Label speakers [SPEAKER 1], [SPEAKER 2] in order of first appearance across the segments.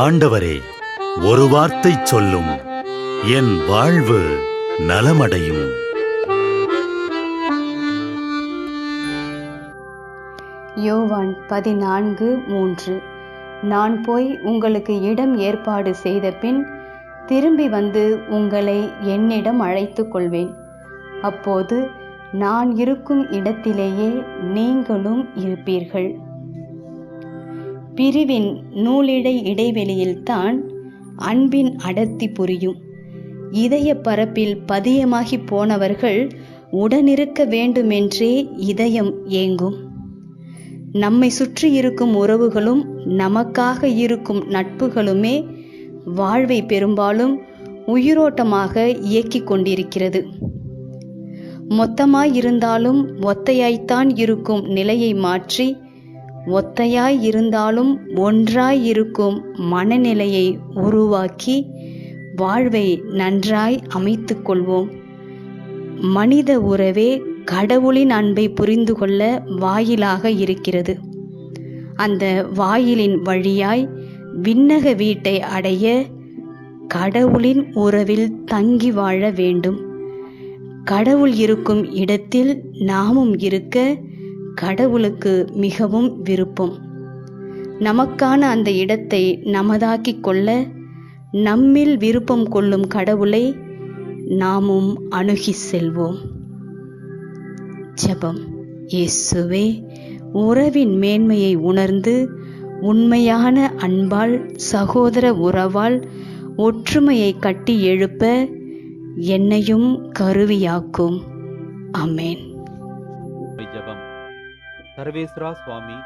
[SPEAKER 1] ஆண்டவரே ஒரு வார்த்தை சொல்லும். என் வாழ்வு நலமடையும்.
[SPEAKER 2] யோவான் பதினான்கு மூன்று. நான் போய் உங்களுக்கு இடம் ஏற்பாடு செய்த பின் திரும்பி வந்து உங்களை என்னிடம் அழைத்து கொள்வேன். அப்போது நான் இருக்கும் இடத்திலேயே நீங்களும் இருப்பீர்கள். பிரிவின் நூலிழை இடைவெளியில்தான் அன்பின் அடர்த்தி புரியும். இதய பரப்பில் பதியமாகி போனவர்கள் உடனிருக்க வேண்டுமென்றே இதயம் ஏங்கும். நம்மை சுற்றி இருக்கும் உறவுகளும் நமக்காக இருக்கும் நட்புகளுமே வாழ்வை பெரும்பாலும் உயிரோட்டமாக இயக்கிக் கொண்டிருக்கிறது. மொத்தமாய் இருந்தாலும் ஒத்தையாய்த்தான் இருக்கும் நிலையை மாற்றி ஒத்தையாய் இருந்தாலும் ஒன்றாய் இருக்கும் மனநிலையை உருவாக்கி வாழ்வை நன்றாய் அமைத்து கொள்வோம். மனித உறவே கடவுளின் அன்பை புரிந்து கொள்ள வாயிலாக இருக்கிறது. அந்த வாயிலின் வழியாய் விண்ணக வீட்டை அடைய கடவுளின் உறவில் தங்கி வாழ வேண்டும். கடவுள் இருக்கும் இடத்தில் நாமும் இருக்க கடவுளுக்கு மிகவும் விருப்பம். நமக்கான அந்த இடத்தை நமதாக்கிக் கொள்ள நம்மில் விருப்பம் கொள்ளும் கடவுளை நாமும் அணுகி செல்வோம். ஜெபம். இயேசுவே உறவின் மேன்மையை உணர்ந்து உண்மையான அன்பால் சகோதர உறவால் ஒற்றுமையை கட்டி எழுப்ப என்னையும் கருவியாக்கும். அமேன்
[SPEAKER 3] சர்வேஸ்வரா சுவாமி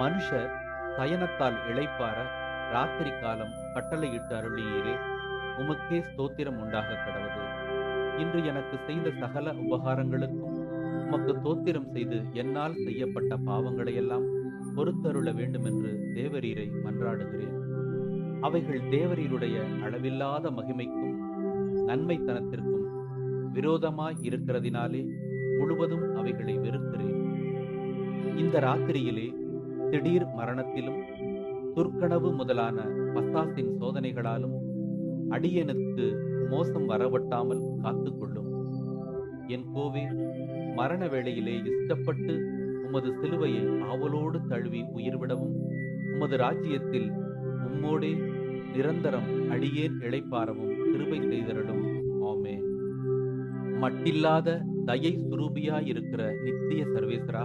[SPEAKER 3] மனுஷர் சயனத்தால் இளைப்பார ராத்திரி காலம் கட்டளையிட்டு அருளியீரே உமக்கே ஸ்தோத்திரம் உண்டாக கடவுது இன்று எனக்கு செய்த சகல உபகாரங்களுக்கும் உமக்கு தோத்திரம் செய்து என்னால் செய்யப்பட்ட பாவங்களையெல்லாம் பொறுத்தருள வேண்டுமென்று தேவரீரை மன்றாடுகிறேன். அவைகள் தேவரீருடைய அளவில்லாத மகிமைக்கும் நன்மைத்தனத்திற்கும் விரோதமாய் இருக்கிறதினாலே முழுவதும் அவைகளை வெறுக்கிறேன். இந்த ராத்திரியிலே திடீர் மரணத்திலும் துர்க்கனவு முதலான பத்தாசின் சோதனைகளாலும் அடியனுக்கு மோசம் வரவட்டாமல் காத்துக்கொள்ளும். என் கோவே மரண வேளையிலே இஷ்டப்பட்டு உமது சிலுவையை ஆவலோடு தழுவி உயிர்விடவும் உமது ராஜ்யத்தில் உம்மோடே நிரந்தரம் அடியேன் இளைப்பாரவும் கிருபை செய்தரலும் ஆமே மட்டில்லாத தயை சுரூபியாயிருக்கிற நித்திய சர்வேசரா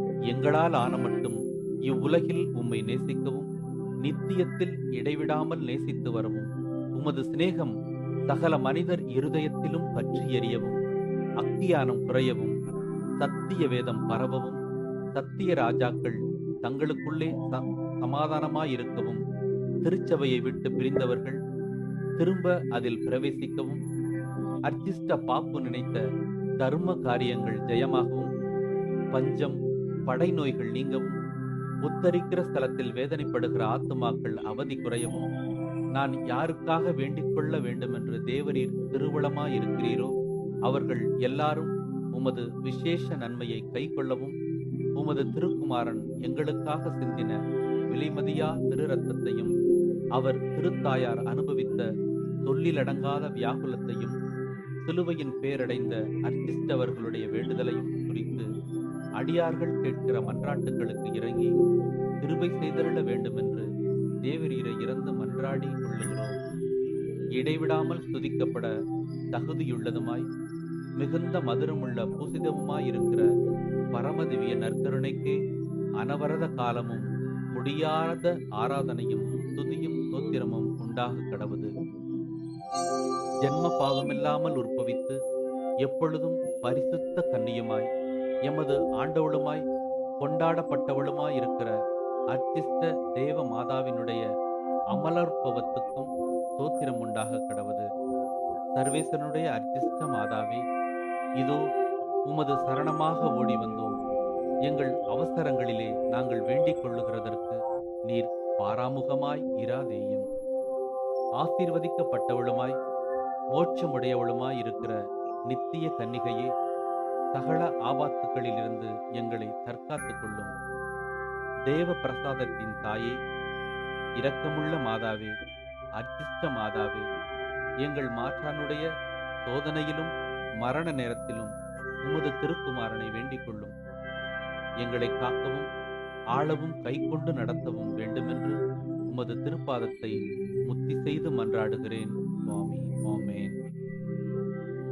[SPEAKER 3] எங்களால் ஆன மட்டும் இவ்வுலகில் உம்மை நேசிக்கவும் நித்தியத்தில் இடைவிடாமல் நேசித்து வரவும் உமது சிநேகம் சகல மனிதர் இருதயத்திலும் பற்றி எறியவும் அக்தியானம் குறையவும் சத்திய வேதம் பரவவும் சத்திய ராஜாக்கள் தங்களுக்குள்ளே ச- சமாதானமாயிருக்கவும் திருச்சபையை விட்டு பிரிந்தவர்கள் திரும்ப அதில் பிரவேசிக்கவும் அர்த்திஷ்ட பாப்பு நினைத்த தர்ம காரியங்கள் ஜெயமாகவும் பஞ்சம் படை நோய்கள் நீங்கவும் உத்தரிக்கிற ஸ்தலத்தில் வேதனைப்படுகிற ஆத்துமாக்கள் அவதி குறையவும் நான் யாருக்காக வேண்டிக் கொள்ள வேண்டுமென்று தேவரீர் திருவுளமாயிருக்கிறீரோ அவர்கள் எல்லாரும் உமது விசேஷ நன்மையை கைக்கொள்ளவும் உமது திருக்குமாரன் எங்களுக்காக சிந்தின விலைமதியா திரு ரத்தத்தையும் அவர் திருத்தாயார் அனுபவித்த சொல்லிலடங்காத வியாகுலத்தையும் சிலுவையின் பேரடைந்த அர்ச்சிஷ்டவர்களுடைய வேண்டுதலையும் குறித்து அடியார்கள் கேட்கிற மன்றாட்டுகளுக்கு இறங்கி கிருபை செய்தருள வேண்டுமென்று தேவரீரை இறந்து மன்றாடி கொள்ளுகிறோம். இடைவிடாமல் துதிக்கப்பட தகுதியுள்ளதுமாய் மிகுந்த மதுரமுள்ள பூசிதமாயிருக்கிற பரமதிவிய நற்கருணைக்கே அனவரத காலமும் முடியாத ஆராதனையும் துதியும் தோத்திரமும் உண்டாக கடவுது. ஜென்ம பாவமில்லாமல் உற்பவித்து எப்பொழுதும் பரிசுத்த கன்னியுமாய் எமது ஆண்டவளுமாய் கொண்டாடப்பட்டவளுமாய் இருக்கிற அர்ச்சிஷ்ட தேவ மாதாவினுடைய அமலர்பவத்துக்கும் சோத்திரம் உண்டாக கடவுது சர்வேசனுடைய அர்ச்சிஷ்ட மாதாவே இதோ உமது சரணமாக ஓடி வந்தோம். எங்கள் அவசரங்களிலே நாங்கள் வேண்டிக் கொள்ளுகிறதற்கு நீர் பாராமுகமாய் இராதேயும். ஆசீர்வதிக்கப்பட்டவளுமாய் மோட்சமுடையவளுமாய் இருக்கிற நித்திய கன்னிகையே சகல ஆபாத்துகளிலிருந்து எங்களை தற்காத்துக் கொள்ளும் தேவ பிரசாதத்தின் தாயே இரக்கமுள்ள மாதாவே அர்ச்சிஷ்ட மாதாவே எங்கள் மாற்றானுடைய சோதனையிலும் மரண நேரத்திலும் உமது திருக்குமாரனை வேண்டிக் கொள்ளும் எங்களை காக்கவும் ஆளவும் கைக்கொண்டு நடத்தவும் வேண்டுமென்று உமது திருப்பாதத்தை முத்தி செய்து மன்றாடுகிறேன்.